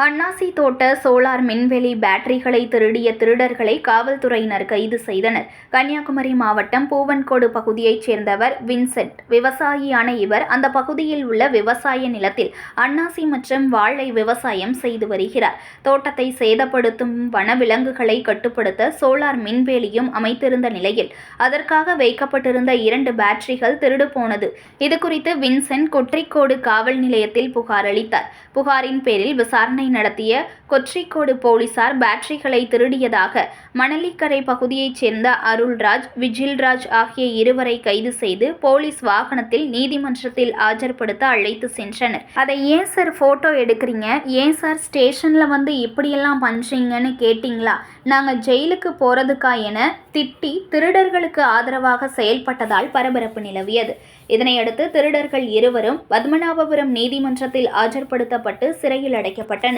போட்ட சோலார் மின்வெளி பேட்டரிகளை திருடிய திருடர்களை காவல்துறையினர் கைது செய்தனர். கன்னியாகுமரி மாவட்டம் பூவன்கோடு பகுதியைச் சேர்ந்தவர் வின்சென்ட். விவசாயியான இவர் அந்த பகுதியில் உள்ள விவசாய நிலத்தில் அன்னாசி மற்றும் வாழை விவசாயம் செய்து வருகிறார். தோட்டத்தை சேதப்படுத்தும் வனவிலங்குகளை கட்டுப்படுத்த சோலார் மின்வேலியும் அமைத்திருந்த நிலையில் அதற்காக வைக்கப்பட்டிருந்த இரண்டு பேட்டரிகள் திருடு போனது. இதுகுறித்து வின்சென்ட் கொற்றைக்கோடு காவல் நிலையத்தில் புகார் அளித்தார். புகாரின் பேரில் விசாரணை நடத்திய கொச்சிக்கோடு போலீசார் பேட்டரிகளை திருடியதாக மணலிக்கரை பகுதியைச் சேர்ந்த அருள்ராஜ் விஜில்ராஜ் ஆகிய இருவரை கைது செய்து போலீஸ் வாகனத்தில் நீதிமன்றத்தில் ஆஜர்படுத்த அழைத்து சென்றனர். அதை ஏன் சார் ஃபோட்டோ எடுக்கிறீங்க? ஏன் சார் ஸ்டேஷனில் வந்து இப்படியெல்லாம் பண்ணுறீங்கன்னு கேட்டிங்களா? நாங்கள் ஜெயிலுக்கு போகிறதுக்கா என திட்டி திருடர்களுக்கு ஆதரவாக செயல்பட்டதால் பரபரப்பு நிலவியது. இதனையடுத்து திருடர்கள் இருவரும் பத்மநாபபுரம் நீதிமன்றத்தில் ஆஜர்படுத்தப்பட்டு சிறையில் அடைக்கப்பட்டனர்.